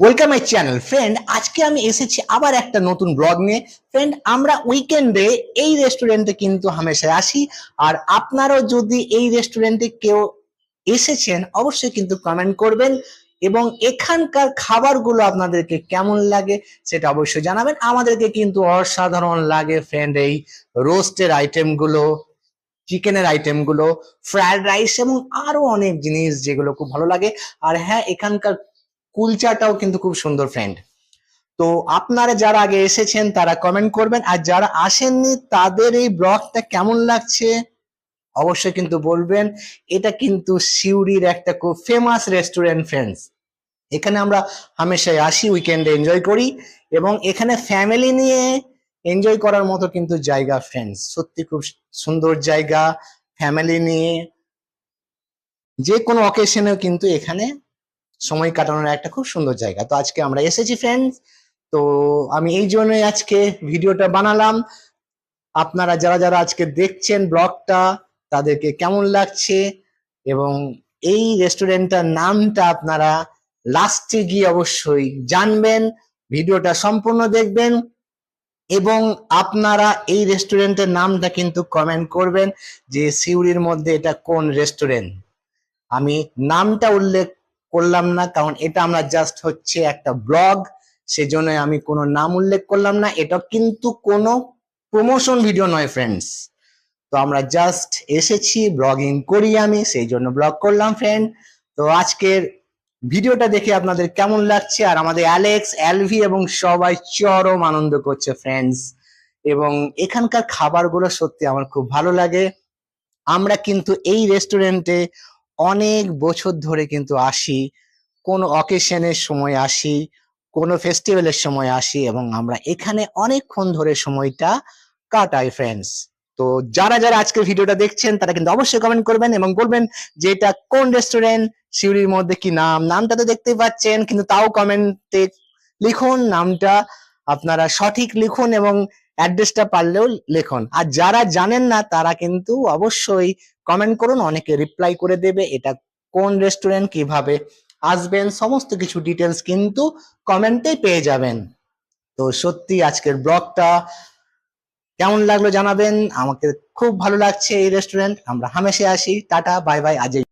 Welcome my channel friend আজকে আমি এসেছি আবার একটা নতুন ব্লগ নিয়ে। ফ্রেন্ড আমরা উইকেন্ডে এই রেস্টুরেন্টে কিন্তু হামেশায় আসি। আর আপনারাও যদি এই রেস্টুরেন্টে কেউ এসেছেন, অবশ্যই কিন্তু কমেন্ট করবেন এবং এখানকার খাবারগুলো আপনাদেরকে কেমন লাগে সেটা অবশ্যই জানাবেন। আমাদেরকে কিন্তু অসাধারণ লাগে ফ্রেন্ড এই রোস্টের আইটেমগুলো চিকেনের আইটেমগুলো ফ্রায়েড রাইস এবং আরও অনেক জিনিস যেগুলো খুব ভালো লাগে। আর হ্যাঁ এখানকার কুলচাটাও কিন্তু খুব সুন্দর ফ্রেন্ড তো আপনারা যারা আগে এসেছেন, তারা কমেন্ট করবেন। আর যারা আসেননি, তাদের এই ব্লগটা কেমন লাগছে অবশ্যই কিন্তু বলবেন। এটা কিন্তু সিউড়ির একটা খুব ফেমাস রেস্টুরেন্ট ফ্রেন্ডস এখানে আমরা হামেশাই আসি উইকেন্ডে এনজয় করি এবং এখানে ফ্যামিলি নিয়ে এনজয় করার মতো কিন্তু জায়গা ফ্রেন্ডস সত্যি খুব সুন্দর জায়গা ফ্যামিলি নিয়ে। যে কোনো অকেশনেও কিন্তু এখানে সময় কাটানোর একটা খুব সুন্দর জায়গা। তো আজকে আমরা এসেছি ফ্রেন্ডস তো আমি এই জন্যই আজকে ভিডিওটা বানালাম। আপনারা যারা যারা আজকে দেখছেন ব্লগটা, তাদেরকে কেমন লাগছে? এবং এই রেস্টুরেন্টটার নামটা আপনারা লাস্টে গিয়ে অবশ্যই জানবেন, ভিডিওটা সম্পূর্ণ দেখবেন এবং আপনারা এই রেস্টুরেন্টের নামটা কিন্তু কমেন্ট করবেন যে সিউড়ির মধ্যে এটা কোন রেস্টুরেন্ট আমি নামটা উল্লেখ করলাম না, কারণ এটা আমরা জাস্ট হচ্ছে একটা ব্লগ সেজন্য আমি কোনো নাম উল্লেখ করলাম না। এটা কিন্তু কোনো প্রমোশন ভিডিও নয় ফ্রেন্ডস তো আমরা জাস্ট এসেছি ব্লগিং করি আমি সেই জন্য ব্লগ করলাম ফ্রেন্ড তো আজকের ভিডিওটা দেখে আপনাদের কেমন লাগছে? আর আমাদের অ্যালেক্স অ্যালভি এবং সবাই চরম আনন্দ করছে ফ্রেন্ডস এবং এখানকার খাবারগুলো সত্যি আমার খুব ভালো লাগে। আমরা কিন্তু এই রেস্টুরেন্টে অনেক বছর ধরে কিন্তু আসি, কোনো অকেশনের সময় আসি, কোনো ফেস্টিভ্যালের সময় আসি এবং আমরা এখানে অনেকক্ষণ ধরে সময়টা কাটাই ফ্রেন্ডস তো যারা যারা আজকের ভিডিওটা দেখছেন, তারা কিন্তু অবশ্যই কমেন্ট করবেন এবং বলবেন যে এটা কোন রেস্টুরেন্ট সিউড়ির মধ্যে কি নাম? নামটা তো দেখতেই পাচ্ছেন, কিন্তু তাও কমেন্টে লিখুন, নামটা আপনারা সঠিক লিখুন এবং অ্যাড্রেসটা পারলেও লিখুন। আর যারা জানেন না, তারা কিন্তু অবশ্যই কমেন্ট করুন, অনেকে রিপ্লাই করে দেবে, এটা কোন রেস্টুরেন্ট কীভাবে আসবেন, সমস্ত কিছু ডিটেলস কিন্তু কমেন্টে পেয়ে যাবেন। তো সত্যি আজকের ব্লগটা কেমন লাগল জানাবেন? আমাকে খুব ভালো লাগছে এই রেস্টুরেন্ট আমরা হামেশে আসি। টাটা বাই বাই আজই।